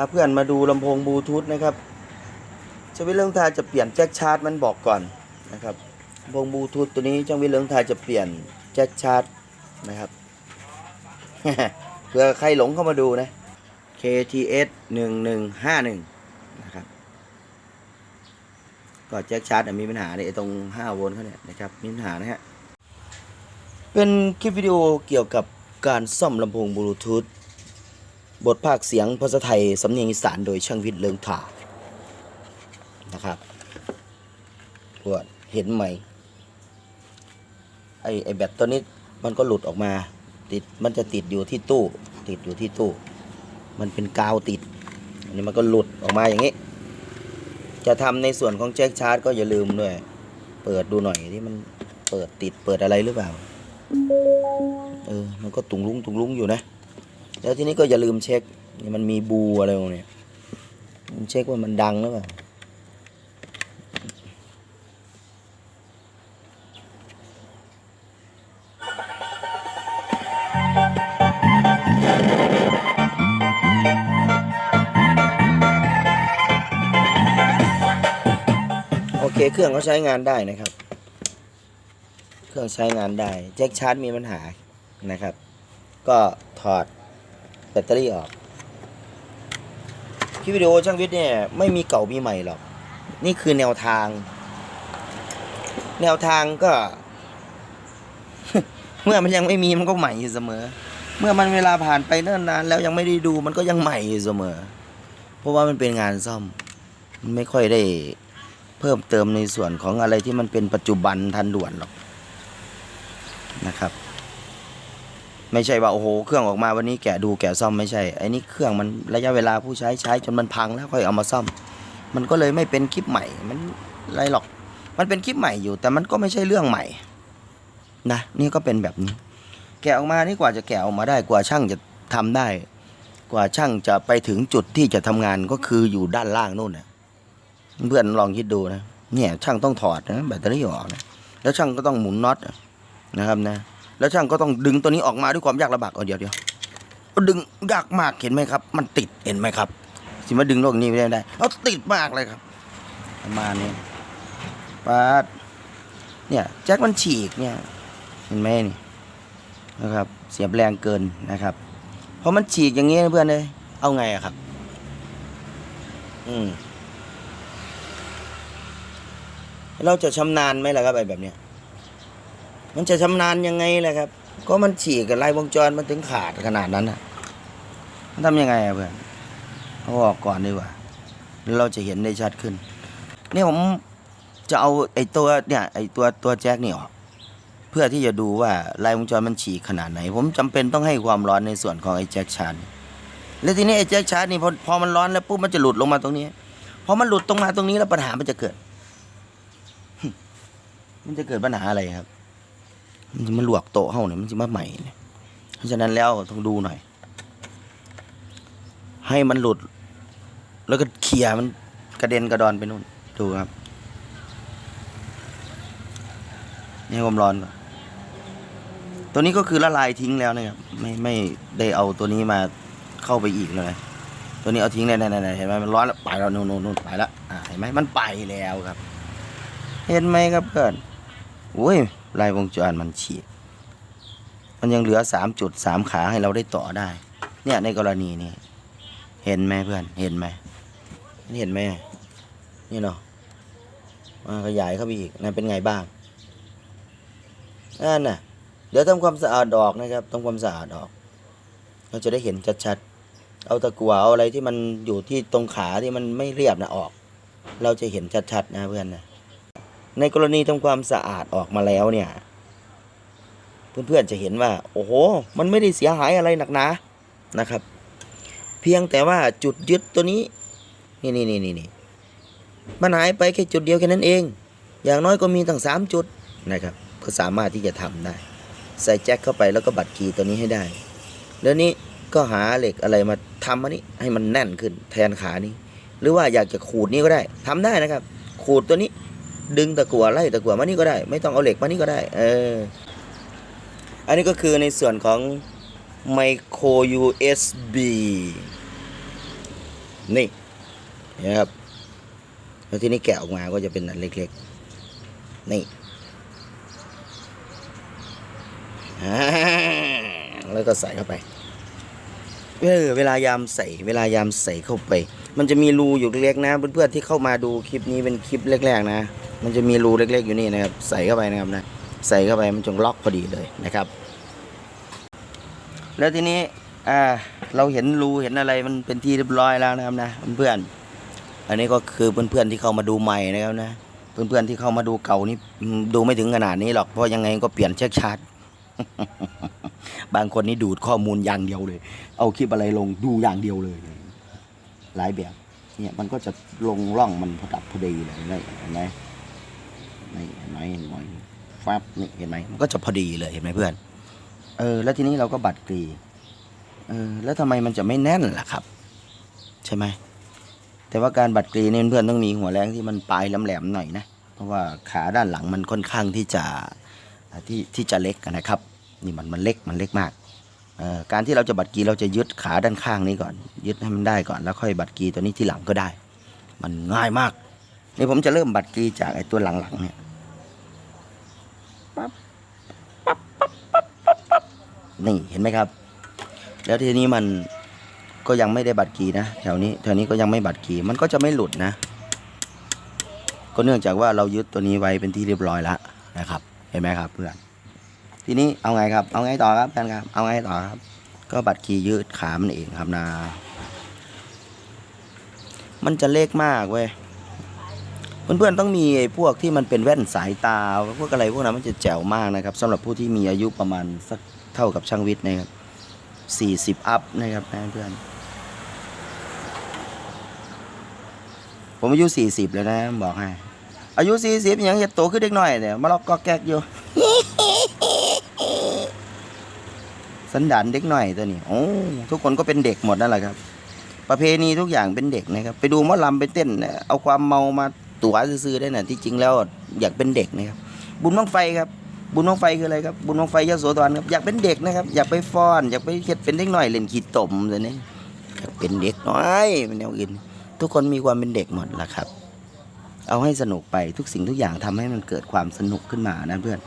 าเพื่อนมาดูลำโพงบลูทูธนะครับช่างวิทย์เรื่องทายจะเปลี่ยนแจ็คชาร์จมันบอกก่อนนะครับลำโพงบลูทูธตัวนี้ช่างวิทย์เรื่องทายจะเปลี่ยนแจ็คชาร์จนะครับเผื่อใครหลงเข้ามาดูนะ KTS 1151นะครับก็แจ็คชาร์จมีปัญหาเนี่ยตรง 5 โวลต์เขาเนี่ยนะครับมีปัญหานะฮะเป็นคลิปวิดีโอเกี่ยวกับการซ่อมลำโพงบลูทูธ บทภาคเสียงภาษาไทย สำเนียงอีสานโดยช่างวิทย์เลิงถานะครับพวดเห็นไหมไอไอแบตตัวนี้มันก็หลุดออกมา ติดมันจะติดอยู่ที่ตู้ ติดอยู่ที่ตู้ มันเป็นกาวติด อันนี้มันก็หลุดออกมาอย่างนี้ จะทำในส่วนของแจ็คชาร์จก็อย่าลืมด้วย เปิดดูหน่อยที่มันเปิดติดเปิดอะไรหรือเปล่า เออ มันก็ตุงลุงตุงลุงอยู่นะ แล้วทีนี้ก็อย่าลืมเช็คมันมีบูอะไรตรงเนี้ยมันเช็คว่ามันดังหรือเปล่าโอเค เครื่องเขาใช้งานได้นะครับ เครื่องใช้งานได้ แจ็คชาร์จมีปัญหานะครับ ก็ถอด ตเตอรี่ออกคลิปวิดีโอช่างวิทย์เนี่ยไม่มีเก่ามีใหม่หรอก นี่คือแนวทาง แนวทางก็ เมื่อมันยังไม่มีมันก็ใหม่อยู่เสมอ เมื่อมันเวลาผ่านไปเนิ่นนานแล้วยังไม่ได้ดูมันก็ยังใหม่อยู่เสมอ เพราะว่ามันเป็นงานซ่อม มันไม่ค่อยได้เพิ่มเติมในส่วนของอะไรที่มันเป็นปัจจุบันทันด่วนหรอกนะครับ ไม่ใช่ว่าโอ้โหเครื่องออกมาวันนี้แกะดูแกะซ่อมไม่ใช่ไอ้นี่เครื่องมันระยะเวลาผู้ใช้ใช้จนมันพังแล้วค่อยเอามาซ่อม มันก็เลยไม่เป็นคลิปใหม่มันอะไรหรอก มันเป็นคลิปใหม่อยู่ แต่มันก็ไม่ใช่เรื่องใหม่นะนี่ก็เป็นแบบนี้ แกะออกมานี่กว่าจะแกะออกมาได้กว่าช่างจะทำได้ กว่าช่างจะไปถึงจุดที่จะทำงานก็คืออยู่ด้านล่างนู่นนะเพื่อนลองคิดดูนะเนี่ยช่างต้องถอดนะแบตเตอรี่ออกนะแล้วช่างก็ต้องหมุนน็อตนะครับนะ แล้วช่างก็ต้องดึงตัวนี้ออกมาด้วยความยากลำบากเอาเดี๋ยวเดี๋ยวดึงยากมากเห็นไหมครับ มันติดเห็นไหมครับสิมาดึงโลกนี้ไม่ได้ไเอาติดมากเลยครับ ประมาณนี้ปาดเนี่ยแจ็คมันฉีกเนี่ยเห็นไหมนี่นะครับเสียบแรงเกินนะครับ เพอมันฉีกอย่างนี้เพื่อนเลยเอาไงอะครับ อืมเราจะชำนาญไหมล่ะครับไอ้แบบเนี้ย มันจะชำนาญยังไงล่ะครับ ก็มันฉีกกับลายวงจรมันถึงขาดขนาดนั้นอะมันทำยังไงอะเพื่อนเอาออกก่อนดีกว่าแล้วเราจะเห็นได้ชัดขึ้น นี่ผมจะเอาไอ้ตัวเนี่ยไอ้ตัวตัวแจ็คนี่ออกเพื่อที่จะดูว่าลายวงจรมันฉีกขนาดไหน ผมจำเป็นต้องให้ความร้อนในส่วนของไอ้แจ็คชาร์จแล้วทีนี้ไอ้แจ็คชาร์จนี่พอพอมันร้อนแล้วปุ๊บมันจะหลุดลงมาตรงนี้พอมันหลุดตรงมาตรงนี้แล้วปัญหามันจะเกิด มันจะเกิดปัญหาอะไรครับ มันมาลวกโต๊ะเฮาเนี่ยมันจะมาใหม่เนี่ยเพราะฉะนั้นแล้วต้องดูหน่อย ให้มันหลุด แล้วก็เคลียมันกระเด็นกระดอนไปนู่น ดูครับ นี่ความร้อนก่อนตัวนี้ก็คือละลายทิ้งแล้วนะครับ ไม่ไม่ได้เอาตัวนี้มาเข้าไปอีกเลย ตัวนี้เอาทิ้งเลยนั่นเห็นไหมมันร้อนแล้วไปแล้วนู่นนู่นนู่นไปแล้วอ่าเห็นไหมมันไปแล้วครับ เห็นไหมครับเพื่อน โอ้ยลายวงจรมันฉีกมันยังเหลือสามจุดสามขาให้เราได้ต่อได้ เนี่ยในกรณีนี้เห็นไหมเพื่อนเห็นไหมเห็นไหมนี่เนาะมาขยายเข้าไปอีกนั่นเป็นไงบ้างนั่นน่ะ เดี๋ยวทำความสะอาดออกนะครับทำความสะอาดออก เราจะได้เห็นชัดๆ เอาตะกั่วเอาอะไรที่มันอยู่ที่ตรงขาที่มันไม่เรียบนะออก เราจะเห็นชัดๆนะเพื่อนนะ ในกรณีทำความสะอาดออกมาแล้วเนี่ย เพื่อนๆจะเห็นว่า โอ้โห มันไม่ได้เสียหายอะไรหนักหนานะครับ เพียงแต่ว่าจุดยึดตัวนี้ นี่นี่นี่นี่นี่มันหายไปแค่จุดเดียวแค่นั้นเอง อย่างน้อยก็มีตั้งสามจุดนะครับ ก็สามารถที่จะทำได้ ใส่แจ็คเข้าไปแล้วก็บัดกีย์ตัวนี้ให้ได้ แล้วนี้ก็หาเหล็กอะไรมาทำอันนี้ให้มันแน่นขึ้นแทนขานี้ หรือว่าอยากจะขูดนี้ก็ได้ทำได้นะครับ ขูดตัวนี้ ดึงตะกั่วไล่ตะกั่วมานี่ก็ได้ ไม่ต้องเอาเหล็กมานี่ก็ได้ เออ อันนี้ก็คือในส่วนของไมโคร USB นี่นไหมครับแล้วที่นี่แกะออกมาก็จะเป็นอันเล็กๆ นี่แล้วก็ใส่เข้าไป เออเวลายามใส่เวลายามใส่เข้าไป มันจะมีรูอยู่เล็กๆนะเพื่อนๆที่เข้ามาดูคลิปนี้เป็นคลิปแรกๆนะ มันจะมีรูเล็ก ๆ อยู่นี่นะครับ ใส่เข้าไปนะครับนะใส่เข้าไปมันจงล็อกพอดีเลยนะครับ แล้วทีนี้อ่าเราเห็นรูเห็นอะไรมันเป็นที่เรียบร้อยแล้วนะครับนะเพื่อนอันนี้ก็คือเพื่อนๆที่เข้ามาดูใหม่นะครับนะเพื่อนๆที่เข้ามาดูเก่านี่ดูไม่ถึงขนาดนี้หรอกเพราะยังไงก็เปลี่ยนเช็คชาร์จบางคนนี่ดูดข้อมูลอย่างเดียวเลย เอาคลิปอะไรลงดูอย่างเดียวเลย หลายแบบ เนี่ยมันก็จะลงร่องมันพอดับพอดีเลยนี่เห็นไหม นี่เห็นไหมเห็นไหมฟับนี่เห็นไหมมันก็จะพอดีเลยเห็นไหมเพื่อน เออ แล้วทีนี้เราก็บัดกรีเออแล้วทำไมมันจะไม่แน่นล่ะครับ ใช่ไหมแต่ว่าการบัดกรีเนี่ยเพื่อนต้องมีหัวแรงที่มันปลายแหลมๆหน่อยนะเพราะว่าขาด้านหลังมันค่อนข้างที่จะที่ที่จะเล็กนะครับ นี่มันมันเล็กมันเล็กมากเอ่อการที่เราจะบัดกีเราจะยึดขาด้านข้างนี้ก่อน ยึดให้มันได้ก่อนแล้วค่อยบัดกีตัวนี้ที่หลังก็ได้ มันง่ายมากนี่ผมจะเริ่มบัดกีจากไอ้ตัวหลังๆเนี่ยปั๊บปั๊บปั๊บปั๊บปั๊บปั๊บ นี่เห็นไหมครับ แล้วทีนี้มันก็ยังไม่ได้บัดกีนะแถวนี้แถวนี้ก็ยังไม่บัดกีมันก็จะไม่หลุดนะ ก็เนื่องจากว่าเรายึดตัวนี้ไว้เป็นที่เรียบร้อยแล้วนะครับ เห็นไหมครับเพื่อนทีนี้เอาไงครับ เอาไงต่อครับเพื่อนครับ เอาไงต่อครับ ก็บัดกียืดขามันเองครับนะ มันจะเล็กมากเว้ยเพื่อนๆต้องมีไอ้พวกที่มันเป็นแว่นสายตาพวกอะไรพวกนั้นมันจะแจ๋วมากนะครับสำหรับผู้ที่มีอายุประมาณสัก เท่ากับช่างวิทย์นะครับสี่สิบอัพนะครับนะเพื่อน ผมอายุสี่สิบแล้วนะบอกให้ อายุสี่สิบยังเห็ดโตขึ้นเด็กหน่อยเนี่ยมาลอกก็แก๊กอยู่ สันดานเด็กหน่อยตัวนี้โอ้ทุกคนก็เป็นเด็กหมดนั่นแหละครับ ประเพณีทุกอย่างเป็นเด็กนะครับ ไปดูมอลำไปเต้น เอาความเมามาตัวซื้อๆได้น่ะที่จริงแล้วอยากเป็นเด็กนะครับ บุญบังไฟครับ บุญบังไฟคืออะไรครับ บุญบังไฟยโสธรครับ อยากเป็นเด็กนะครับ อยากไปฟ้อน อยากไปเฮ็ดเป็นเด็กหน่อยเล่นขี้ตมตัวนี้อยากเป็นเด็กน้อยเป็นแนวอื่น ทุกคนมีความเป็นเด็กหมดแหละครับ เอาให้สนุกไปทุกสิ่งทุกอย่างทำให้มันเกิดความสนุกขึ้นมานะเพื่อน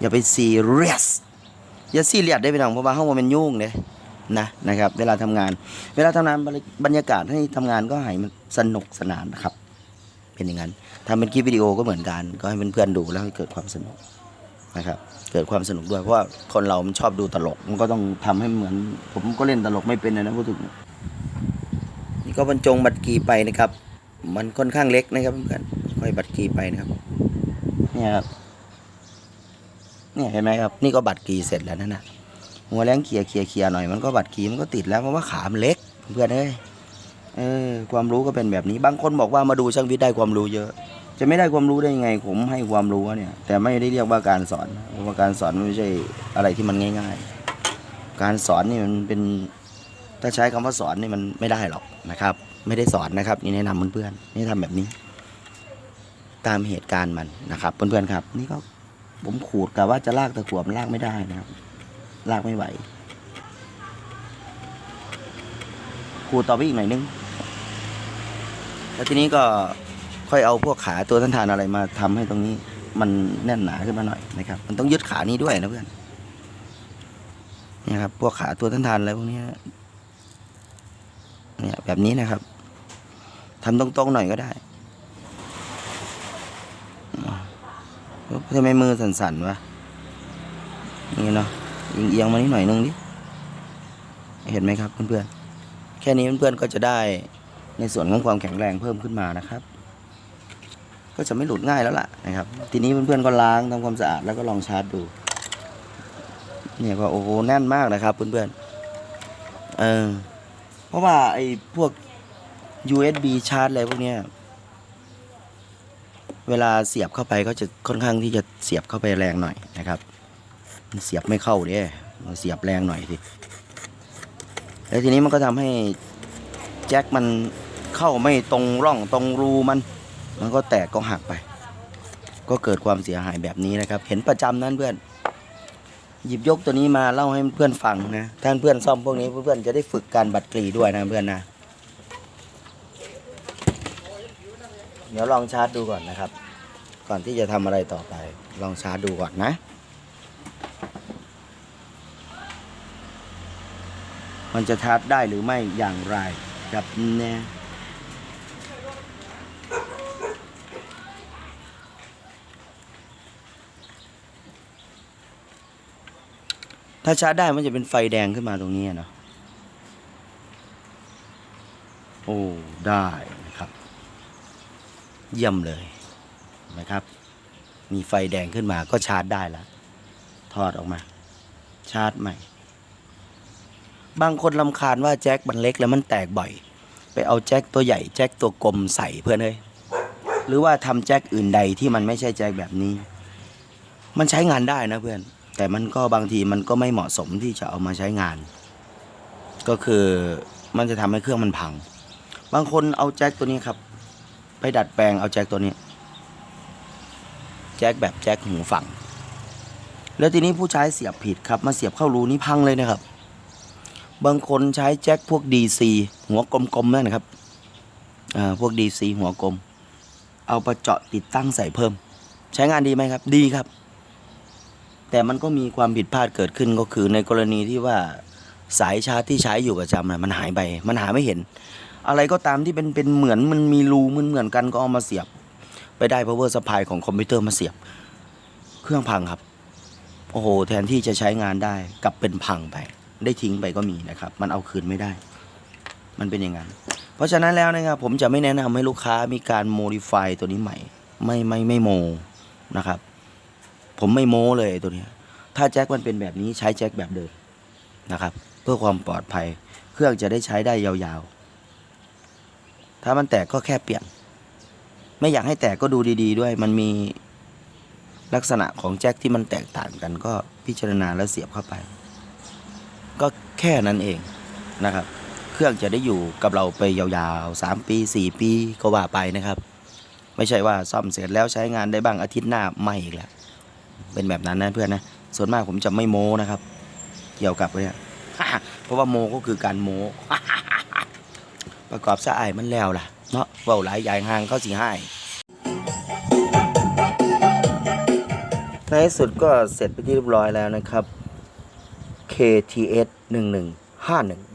อย่าไปซีเรียส อย่าซีเรียสได้ไปหน่องเพราะว่าห้องมันยุ่งเลยนะนะครับ เวลาทำงาน เวลาทำงานบรรยบรรยากาศให้ทำงานก็ให้มันสนุกสนานนะครับ เป็นอย่างนั้น ทำเป็นคลิปวิดีโอก็เหมือนกัน ก็ให้เพื่อนๆดูแล้วให้เกิดความสนุกนะครับ เกิดความสนุกด้วยเพราะว่าคนเรามันชอบดูตลก มันก็ต้องทำให้เหมือน ผมก็เล่นตลกไม่เป็นเลยนะพูดถึงนี่ก็บรรจงบัตรกีไปนะครับ มันค่อนข้างเล็กนะครับเพื่อนค่อยบัตรกีไปนะครับเนี่ยครับเนี่ยเห็นไหมครับ นี่ก็บัตรกีเสร็จแล้วนั่นนะหัวแรงเคลียร์เคลียร์เคลียร์หน่อยมันก็บัตรกีมันก็ติดแล้วเพราะว่าขามเล็กเพื่อนเอ้ยเออความรู้ก็เป็นแบบนี้ บางคนบอกว่ามาดูช่างวิทย์ได้ความรู้เยอะ จะไม่ได้ความรู้ได้ยังไง ผมให้ความรู้เนี่ย แต่ไม่ได้เรียกว่าการสอนเพราะว่าการสอนมันไม่ใช่อะไรที่มันง่าย ๆ การสอนนี่มันเป็นถ้าใช้คำว่าสอนนี่มันไม่ได้หรอกนะครับ ไม่ได้สอนนะครับ นี่แนะนำเพื่อนๆนี่ทำแบบนี้ ตามเหตุการณ์มันนะครับ เพื่อนๆครับ นี่ก็ผมขูดกะว่าจะลากตะกั่วมลากไม่ได้นะครับ ลากไม่ไหวขูดต่อไปอีกหน่อยนึงแล้วทีนี้ก็ ค่อยเอาพวกขาตัวท่านทานอะไรมาทำให้ตรงนี้ มันแน่นหนาขึ้นมาหน่อยนะครับ มันต้องยึดขานี้ด้วยนะเพื่อนนี่ครับ พวกขาตัวท่านทานอะไรพวกนี้เนี่ยแบบนี้นะครับทำตรงๆหน่อยก็ได้ทำไมมือสั่นๆวะนี่เนาะเอียงๆมานิดหน่อยนึงดิเห็นไหมครับเพื่อนๆแค่นี้เพื่อนๆก็จะได้ในส่วนของความแข็งแรงเพิ่มขึ้นมานะครับ ก็จะไม่หลุดง่ายแล้วล่ะนะครับ ทีนี้เพื่อนๆก็ล้างทำความสะอาดแล้วก็ลองชาร์จดูเนี่ยก็โอ้โหแน่นมากนะครับเพื่อนๆเออเพราะว่าไอ้พวก USB ชาร์จอะไรพวกเนี้ยเวลาเสียบเข้าไปก็จะค่อนข้างที่จะเสียบเข้าไปแรงหน่อยนะครับ เสียบไม่เข้าเด้มันเสียบแรงหน่อยสิแล้วทีนี้มันก็ทำให้แจ็คมันเข้าไม่ตรงร่องตรงรูมัน มันก็แตกก็หักไป ก็เกิดความเสียหายแบบนี้นะครับ เห็นประจำนั่นเพื่อน หยิบยกตัวนี้มาเล่าให้เพื่อนฟังนะท่านเพื่อนซ่อมพวกนี้เพื่อนจะได้ฝึกการบัดกรีด้วยนะเพื่อนนะเดี๋ยวลองชาร์จดูก่อนนะครับ ก่อนที่จะทำอะไรต่อไป ลองชาร์จดูก่อนนะมันจะชาร์จได้หรือไม่อย่างไรกับแน่ ถ้าชาร์จได้มันจะเป็นไฟแดงขึ้นมาตรงนี้เนาะโอ้ ได้นะครับ เยี่ยมเลยนะครับ มีไฟแดงขึ้นมาก็ชาร์จได้แล้วถอดออกมา ชาร์จใหม่ บางคนลำคาญว่าแจ็คมันเล็กแล้วมันแตกบ่อย ไปเอาแจ็คตัวใหญ่แจ็คตัวกลมใส่เพื่อนเลยหรือว่าทำแจ็คอื่นใดที่มันไม่ใช่แจ็คแบบนี้ มันใช้งานได้นะเพื่อน แต่มันก็บางทีมันก็ไม่เหมาะสมที่จะเอามาใช้งาน ก็คือมันจะทำให้เครื่องมันพัง บางคนเอาแจ็คตัวนี้ครับ ไปดัดแปลงเอาแจ็คตัวนี้ แจ็คแบบแจ็คหูฝั่ง แล้วทีนี้ผู้ใช้เสียบผิดครับ มาเสียบเข้ารูนี้พังเลยนะครับ บางคนใช้แจ็คพวก DC หัวกลมๆนั่นนะครับอ่าพวก DC หัวกลม เอาประเจาะติดตั้งใส่เพิ่ม ใช้งานดีไหมครับ ดีครับ แต่มันก็มีความผิดพลาดเกิดขึ้นก็คือในกรณีที่ว่าสายชาร์จที่ใช้อยู่ประจำมันหายไป มันหาไม่เห็น อะไรก็ตามที่เป็นเป็นเหมือนมันมีรูมือนเหมือนกันก็เอามาเสียบ ไปได้ power supply ของคอมพิวเตอร์มาเสียบ เครื่องพังครับ โอ้โห แทนที่จะใช้งานได้กลับเป็นพังไป ได้ทิ้งไปก็มีนะครับ มันเอาคืนไม่ได้ มันเป็นอย่างนั้น เพราะฉะนั้นแล้วนะครับผมจะไม่แนะนำให้ลูกค้ามีการ modify ตัวนี้ใหม่ ไม่ไม่ไม่โมนะครับ ผมไม่โม้เลยตัวนี้ถ้าแจ็คมันเป็นแบบนี้ใช้แจ็คแบบเดิมนะครับ เพื่อความปลอดภัย เครื่องจะได้ใช้ได้ยาวๆ ถ้ามันแตกก็แค่เปลี่ยน ไม่อยากให้แตกก็ดูดี ๆ ด้วยมันมีลักษณะของแจ็คที่มันแตกต่างกันก็พิจารณาแล้วเสียบเข้าไป ก็แค่นั้นเองนะครับ เครื่องจะได้อยู่กับเราไปยาวๆ 3 ปี 4 ปีก็ว่าไปนะครับ ไม่ใช่ว่าซ่อมเสร็จแล้วใช้งานได้บ้างอาทิตย์หน้าไม่อีกแล้ว เป็นแบบนั้นนะเพื่อนนะส่วนมากผมจะไม่โม้นะครับ เกี่ยวกับเนี่ยเพราะว่าโมก็คือการโมประกอบสะอายมันแล้วล่ะเนาะเว้าหลายใหญ่ห่างเขาสิให้ในที่สุดก็เสร็จไปที่เรียบร้อยแล้วนะครับ KTS 1151